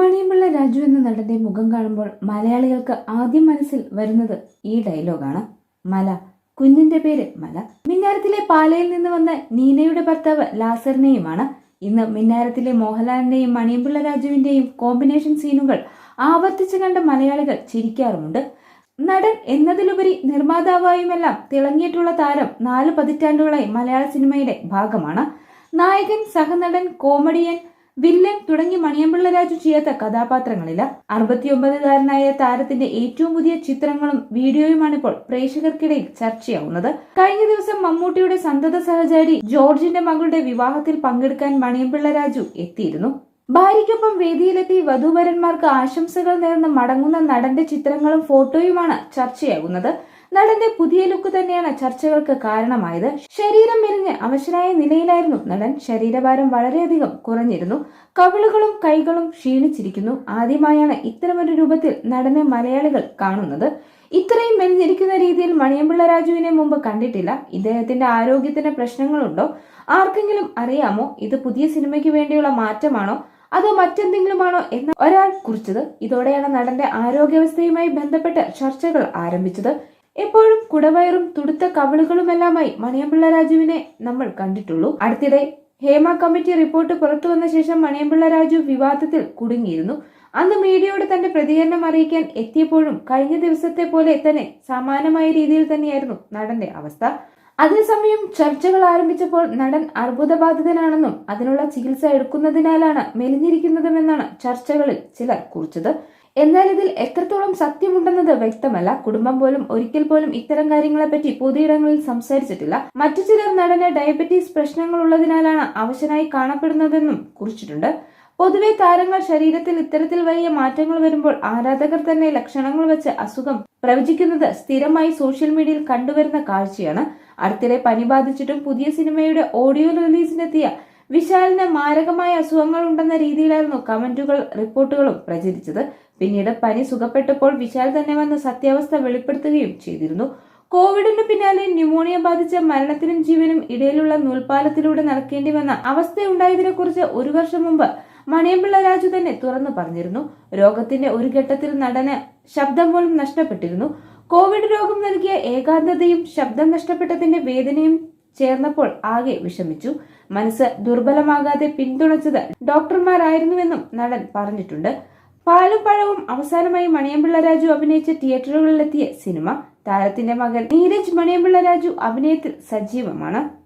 മണിയമ്പിള്ള രാജു എന്ന നടന്റെ മുഖം കാണുമ്പോൾ മലയാളികൾക്ക് ആദ്യം മനസ്സിൽ വരുന്നത് ഈ ഡയലോഗാണ്. മല കുഞ്ഞിന്റെ പേര് മല. മിന്നാരത്തിലെ പാലയിൽ നിന്ന് വന്ന നീനയുടെ ഭർത്താവ് ലാസറിനെയുമാണ് ഇന്ന് മിന്നാരത്തിലെ മോഹൻലാലിന്റെയും മണിയമ്പിള്ള രാജുവിന്റെയും കോമ്പിനേഷൻ സീനുകൾ ആവർത്തിച്ചു കണ്ട മലയാളികൾ ചിരിക്കാറുമുണ്ട്. നടൻ എന്നതിലുപരി നിർമ്മാതാവായുമെല്ലാം തിളങ്ങിയിട്ടുള്ള താരം നാല് പതിറ്റാണ്ടുകളായി മലയാള സിനിമയുടെ ഭാഗമാണ്. നായകൻ സഹനടൻ കോമഡിയൻ വില്ലൻ തുടങ്ങി മണിയമ്പിള്ള രാജു ചെയ്യാത്ത കഥാപാത്രങ്ങളില്ല അറുപത്തിയൊമ്പതുകാരനായ താരത്തിന്റെ ഏറ്റവും പുതിയ ചിത്രങ്ങളും വീഡിയോയുമാണ് ഇപ്പോൾ പ്രേക്ഷകർക്കിടയിൽ ചർച്ചയാവുന്നത്. കഴിഞ്ഞ ദിവസം മമ്മൂട്ടിയുടെ സന്തത സഹചാരി ജോർജിന്റെ മകളുടെ വിവാഹത്തിൽ പങ്കെടുക്കാൻ മണിയമ്പിള്ള രാജു എത്തിയിരുന്നു. ഭാര്യയ്ക്കൊപ്പം വേദിയിലെത്തി വധുവരന്മാർക്ക് ആശംസകൾ നേർന്ന് മടങ്ങുന്ന നടന്റെ ചിത്രങ്ങളും ഫോട്ടോയുമാണ് ചർച്ചയാകുന്നത് നടന്റെ പുതിയ ലുക്ക് തന്നെയാണ് ചർച്ചകൾക്ക് കാരണമായത്. ശരീരം മെലിഞ്ഞ് അവശനായ നിലയിലായിരുന്നു നടൻ. ശരീരഭാരം വളരെയധികം കുറഞ്ഞിരുന്നു. കവിളുകളും കൈകളും ക്ഷീണിച്ചിരിക്കുന്നു. ആദ്യമായാണ് ഇത്തരമൊരു രൂപത്തിൽ നടനെ മലയാളികൾ കാണുന്നത്. ഇത്രയും മെലിഞ്ഞിരിക്കുന്ന രീതിയിൽ മണിയമ്പിള്ള രാജുവിനെ മുമ്പ് കണ്ടിട്ടില്ല. ഇദ്ദേഹത്തിന്റെ ആരോഗ്യത്തിന് പ്രശ്നങ്ങളുണ്ടോ? ആർക്കെങ്കിലും അറിയാമോ? ഇത് പുതിയ സിനിമയ്ക്ക് വേണ്ടിയുള്ള മാറ്റമാണോ? അതോ മറ്റെന്തെങ്കിലുമാണോ എന്ന് ഒരാൾ കുറിച്ചത്? ഇതോടെയാണ് നടന്റെ ആരോഗ്യാവസ്ഥയുമായി ബന്ധപ്പെട്ട് ചർച്ചകൾ ആരംഭിച്ചത്. എപ്പോഴും കുടവയറും തുടുത്ത കവിളുകളുമെല്ലാമായി മണിയമ്പിള്ള രാജുവിനെ നമ്മൾ കണ്ടിട്ടുള്ളൂ. അടുത്തിടെ ഹേമ കമ്മിറ്റി റിപ്പോർട്ട് പുറത്തു വന്ന ശേഷം മണിയമ്പിള്ള രാജു വിവാദത്തിൽ കുടുങ്ങിയിരുന്നു. അന്ന് മീഡിയയോട് തന്റെ പ്രതികരണം അറിയിക്കാൻ എത്തിയപ്പോഴും കഴിഞ്ഞ ദിവസത്തെ പോലെ തന്നെ സമാനമായ രീതിയിൽ തന്നെയായിരുന്നു നടന്റെ അവസ്ഥ. അതേസമയം ചർച്ചകൾ ആരംഭിച്ചപ്പോൾ നടൻ അർബുദബാധിതനാണെന്നും അതിനുള്ള ചികിത്സ എടുക്കുന്നതിനാലാണ് മെലിഞ്ഞിരിക്കുന്നതുമെന്നാണ് ചർച്ചകളിൽ ചിലർ കുറിച്ചത്. എന്നാൽ ഇതിൽ എത്രത്തോളം സത്യമുണ്ടെന്നത് വ്യക്തമല്ല. കുടുംബം പോലും ഒരിക്കൽ പോലും ഇത്തരം കാര്യങ്ങളെപ്പറ്റി പൊതുയിടങ്ങളിൽ സംസാരിച്ചിട്ടില്ല. മറ്റു ചിലർ നടന് ഡയബറ്റീസ് പ്രശ്നങ്ങൾ ഉള്ളതിനാലാണ് അവശനായി കാണപ്പെടുന്നതെന്നും കുറിച്ചിട്ടുണ്ട്. പൊതുവെ താരങ്ങൾ ശരീരത്തിൽ ഇത്തരത്തിൽ വലിയ മാറ്റങ്ങൾ വരുമ്പോൾ ആരാധകർ തന്നെ ലക്ഷണങ്ങൾ വെച്ച് അസുഖം പ്രവചിക്കുന്നത് സ്ഥിരമായി സോഷ്യൽ മീഡിയയിൽ കണ്ടുവരുന്ന കാഴ്ചയാണ്. അടുത്തിടെ പനി ബാധിച്ചിട്ടും പുതിയ സിനിമയുടെ ഓഡിയോ റിലീസിനെത്തിയ വിശാലിന് മാരകമായ അസുഖങ്ങൾ ഉണ്ടെന്ന രീതിയിലായിരുന്നു കമന്റുകൾ റിപ്പോർട്ടുകളും പ്രചരിച്ചത്. പിന്നീട് പനി സുഖപ്പെട്ടപ്പോൾ വിശാൽ തന്നെ വന്ന് സത്യാവസ്ഥ വെളിപ്പെടുത്തുകയും ചെയ്തിരുന്നു. കോവിഡിന് പിന്നാലെ ന്യൂമോണിയ ബാധിച്ച മരണത്തിനും ജീവനും ഇടയിലുള്ള നൂൽപാലത്തിലൂടെ നടക്കേണ്ടി വന്ന അവസ്ഥയുണ്ടായതിനെക്കുറിച്ച് ഒരു വർഷം മുമ്പ് മണിയമ്പിള്ള രാജു തന്നെ തുറന്നു പറഞ്ഞിരുന്നു. രോഗത്തിന്റെ ഒരു ഘട്ടത്തിൽ നടന് ശബ്ദം പോലും നഷ്ടപ്പെട്ടിരുന്നു. കോവിഡ് രോഗം നൽകിയ ഏകാന്തതയും ശബ്ദം നഷ്ടപ്പെട്ടതിന്റെ വേദനയും ചേർന്നപ്പോൾ ആകെ വിഷമിച്ചു. മനസ്സ് ദുർബലമാകാതെ പിന്തുണച്ചത് ഡോക്ടർമാരായിരുന്നുവെന്നും നടൻ പറഞ്ഞിട്ടുണ്ട്. പാലും പഴവും അവസാനമായി മണിയമ്പിള്ള രാജു അഭിനയിച്ച തിയേറ്ററുകളിലെത്തിയ സിനിമ. താരത്തിന്റെ മകൻ നീരജ് മണിയമ്പിള്ള രാജു അഭിനയത്തിൽ സജീവമാണ്.